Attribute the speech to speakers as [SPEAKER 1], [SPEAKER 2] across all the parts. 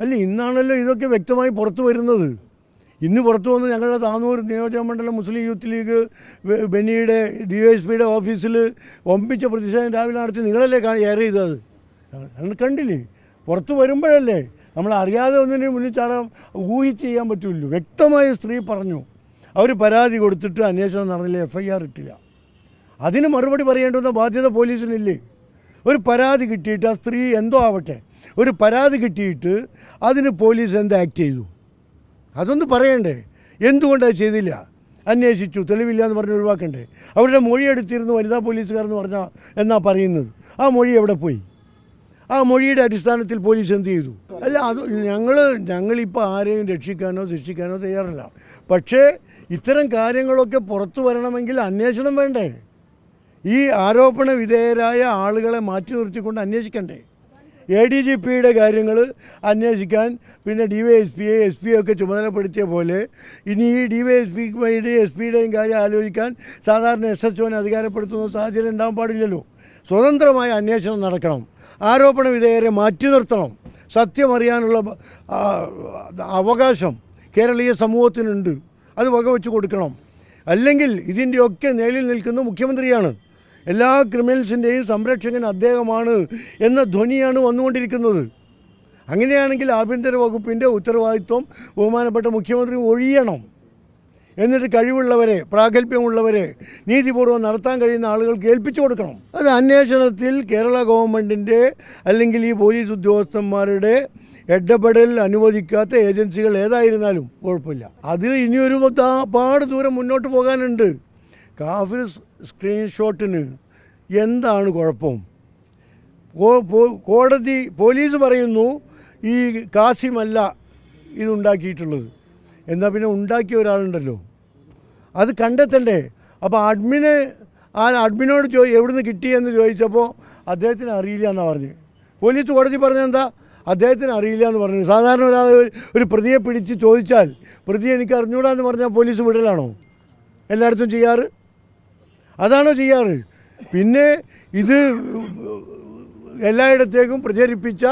[SPEAKER 1] അല്ല ഇന്നാണല്ലോ ഇതൊക്കെ വ്യക്തമായി പുറത്തു വരുന്നത്. ഇന്ന് പുറത്തു വന്ന് ഞങ്ങളുടെ താനൂർ നിയോജകമണ്ഡലം മുസ്ലിം യൂത്ത് ലീഗ് ബെന്നിയുടെ ഡി എസ് പിയുടെ ഓഫീസിൽ ഒമ്പിച്ച പ്രതിഷേധം രാവിലെ നടത്തി നിങ്ങളല്ലേ എയർ ചെയ്തത്? കണ്ടില്ലേ? പുറത്തു വരുമ്പോഴല്ലേ? നമ്മൾ അറിയാതെ ഒന്നിന് മുന്നിൽ ചാടാൻ ഊഹിച്ച് ചെയ്യാൻ പറ്റുമല്ലോ വ്യക്തമായി സ്ത്രീ പറഞ്ഞു. അവർ പരാതി കൊടുത്തിട്ട് അന്വേഷണം നടന്നില്ല എഫ് ഐ ആർ ഇട്ടില്ല. അതിന് മറുപടി പറയേണ്ടുന്ന ബാധ്യത പോലീസിനില്ലേ? ഒരു പരാതി കിട്ടിയിട്ട് ആ സ്ത്രീ എന്തോ ആവട്ടെ? ഒരു പരാതി കിട്ടിയിട്ട് അതിന് പോലീസ് എന്ത് ആക്ട് ചെയ്തു? അതൊന്ന് പറയണ്ടേ? എന്തുകൊണ്ടത് ചെയ്തില്ല? അന്വേഷിച്ചു തെളിവില്ല എന്ന് പറഞ്ഞ് ഒഴിവാക്കണ്ടേ? അവരുടെ മൊഴി എടുത്തിരുന്നു വനിതാ പോലീസുകാരെന്ന് പറഞ്ഞാൽ എന്നാ പറയുന്നത്? ആ മൊഴി എവിടെ പോയി? ആ മൊഴിയുടെ അടിസ്ഥാനത്തിൽ പോലീസ് എന്ത് ചെയ്തു? അല്ല അത് ഞങ്ങൾ ഞങ്ങളിപ്പോൾ ആരെയും രക്ഷിക്കാനോ ശിക്ഷിക്കാനോ തയ്യാറല്ല. പക്ഷേ ഇത്തരം കാര്യങ്ങളൊക്കെ പുറത്തു വരണമെങ്കിൽ അന്വേഷണം വേണ്ടേ? ഈ ആരോപണ വിധേയരായ ആളുകളെ മാറ്റി നിർത്തിക്കൊണ്ട് അന്വേഷിക്കണ്ടേ? എ ഡി ജി പിയുടെ കാര്യങ്ങൾ അന്വേഷിക്കാൻ പിന്നെ ഡി വൈ എസ് പിയെ എസ് പി ഒക്കെ ചുമതലപ്പെടുത്തിയ പോലെ ഇനി ഈ ഡി വൈ എസ് പിയുടെയും എസ് പിയുടെയും കാര്യം ആലോചിക്കാൻ സാധാരണ എസ് എച്ച് ഒനെ അധികാരപ്പെടുത്തുന്ന സാഹചര്യം ഉണ്ടാവാൻ പാടില്ലല്ലോ. സ്വതന്ത്രമായ അന്വേഷണം നടക്കണം. ആരോപണ വിധേയരെ മാറ്റി നിർത്തണം. സത്യമറിയാനുള്ള അവകാശം കേരളീയ സമൂഹത്തിനുണ്ട്. അത് വകവെച്ച് കൊടുക്കണം. അല്ലെങ്കിൽ ഇതിന്റെയൊക്കെ നേലിൽ നിൽക്കുന്ന മുഖ്യമന്ത്രിയാണ്. എല്ലാ ക്രിമിനൽസിന്റെയും സംരക്ഷകൻ അദ്ദേഹമാണ് എന്ന ധ്വനിയാണ് വന്നുകൊണ്ടിരിക്കുന്നത്. അങ്ങനെയാണെങ്കിൽ ആഭ്യന്തര വകുപ്പിന്റെ ഉത്തരവാദിത്വം ബഹുമാനപ്പെട്ട മുഖ്യമന്ത്രി ഒഴിയണം. എന്നിട്ട് കഴിവുള്ളവരെ പ്രാഗൽഭ്യമുള്ളവരെ നീതിപൂർവം നടത്താൻ കഴിയുന്ന ആളുകൾക്ക് ഏൽപ്പിച്ചു കൊടുക്കണം. അത് അന്വേഷണത്തിൽ കേരള ഗവൺമെന്റിന്റെ അല്ലെങ്കിൽ ഈ പോലീസ് ഉദ്യോഗസ്ഥന്മാരുടെ ഇടപെടൽ അനുവദിക്കാത്ത ഏജൻസികൾ ഏതായിരുന്നാലും കുഴപ്പമില്ല. അതിൽ ഇനിയൊരു പാട് ദൂരം മുന്നോട്ട് പോകാനുണ്ട്. കാഫിർ സ്ക്രീൻഷോട്ടിന് എന്താണ് കുഴപ്പം? കോടതി പോലീസ് പറയുന്നു ഈ കാസിമല്ല ഇതുണ്ടാക്കിയിട്ടുള്ളത്. എന്നാൽ പിന്നെ ഉണ്ടാക്കിയ ഒരാളുണ്ടല്ലോ. അത് കണ്ടെത്തണ്ടേ? അപ്പോൾ അഡ്മിന് ആ അഡ്മിനോട് ചോ എവിടുന്ന് കിട്ടിയെന്ന് ചോദിച്ചപ്പോൾ അദ്ദേഹത്തിന് അറിയില്ല എന്നാണ് പറഞ്ഞു. പോലീസ് കോടതി പറഞ്ഞെന്താ? അദ്ദേഹത്തിന് അറിയില്ല എന്ന് പറഞ്ഞു. സാധാരണ ഒരാൾ ഒരു പ്രതിയെ പിടിച്ച് ചോദിച്ചാൽ പ്രതി എനിക്ക് അറിഞ്ഞൂടാ എന്ന് പറഞ്ഞാൽ പോലീസ് വിടലാണോ? എല്ലായിടത്തും ചെയ്യാറ്? അതാണോ ചെയ്യാറ്. പിന്നെ ഇത് എല്ലായിടത്തേക്കും പ്രചരിപ്പിച്ച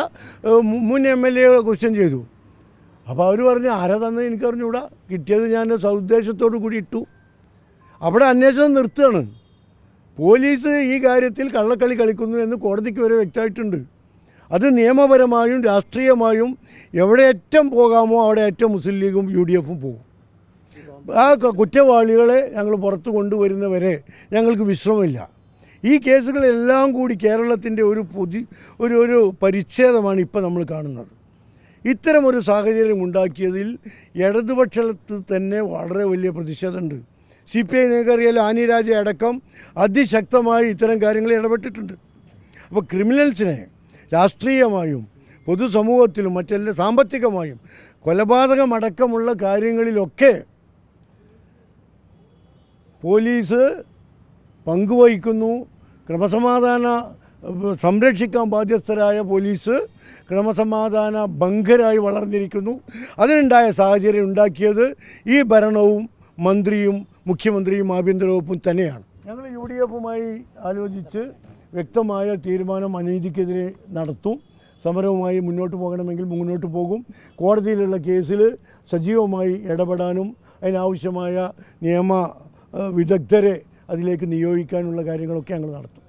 [SPEAKER 1] മുൻ എം എൽ എ ക്വസ്റ്റ്യൻ ചെയ്തു. അപ്പോൾ അവർ പറഞ്ഞു ആരാ തന്നെ എനിക്ക് അറിഞ്ഞൂടാ കിട്ടിയത് ഞാൻ സൗദ്ദേശത്തോടു കൂടി ഇട്ടു. അവിടെ അന്വേഷണം നിർത്തുകയാണ്. പോലീസ് ഈ കാര്യത്തിൽ കള്ളക്കളി കളിക്കുന്നു എന്ന് കോടതിക്ക് വരെ വ്യക്തമായിട്ടുണ്ട്. അത് നിയമപരമായും രാഷ്ട്രീയമായും എവിടെ ഏറ്റവും പോകാമോ അവിടെ ഏറ്റവും മുസ്ലിം ലീഗും യു ഡി എഫും പോകും. ആ കുറ്റവാളികളെ ഞങ്ങൾ പുറത്തു കൊണ്ടുവരുന്നവരെ ഞങ്ങൾക്ക് വിശ്രമമില്ല. ഈ കേസുകളെല്ലാം കൂടി കേരളത്തിന്റെ ഒരു പുതി ഒരു ഒരു പരിച്ഛേദമാണ് ഇപ്പോൾ നമ്മൾ കാണുന്നത്. ഇത്തരമൊരു സാഹചര്യം ഉണ്ടാക്കിയതിൽ ഇടതുപക്ഷത്ത് തന്നെ വളരെ വലിയ പ്രതിഷേധമുണ്ട്. സി പി ഐ നിങ്ങൾക്കറിയാലോ ആനി രാജ അടക്കം അതിശക്തമായി ഇത്തരം കാര്യങ്ങളിൽ ഇടപെട്ടിട്ടുണ്ട്. അപ്പോൾ ക്രിമിനൽസിനെ രാഷ്ട്രീയമായും പൊതുസമൂഹത്തിലും മറ്റെല്ലാം സാമ്പത്തികമായും കൊലപാതകമടക്കമുള്ള കാര്യങ്ങളിലൊക്കെ പോലീസ് പങ്കുവഹിക്കുന്നു. ക്രമസമാധാന സംരക്ഷിക്കാൻ ബാധ്യസ്ഥരായ പോലീസ് ക്രമസമാധാന ഭംഗരായി വളർന്നിരിക്കുന്നു. അതിനുണ്ടായ സാഹചര്യം ഉണ്ടാക്കിയത് ഈ ഭരണവും മന്ത്രിയും മുഖ്യമന്ത്രിയും ആഭ്യന്തര വകുപ്പും തന്നെയാണ്. ഞങ്ങൾ യു ഡി എഫുമായി ആലോചിച്ച് വ്യക്തമായ തീരുമാനം അനീതിക്കെതിരെ നടത്തും. സമരവുമായി മുന്നോട്ട് പോകണമെങ്കിൽ മുന്നോട്ട് പോകും. കോടതിയിലുള്ള കേസിൽ സജീവമായി ഇടപെടാനും അതിനാവശ്യമായ നിയമ വിദഗ്ധരെ അതിലേക്ക് നിയോഗിക്കാനുള്ള കാര്യങ്ങളൊക്കെ ഞങ്ങൾ നടത്തും.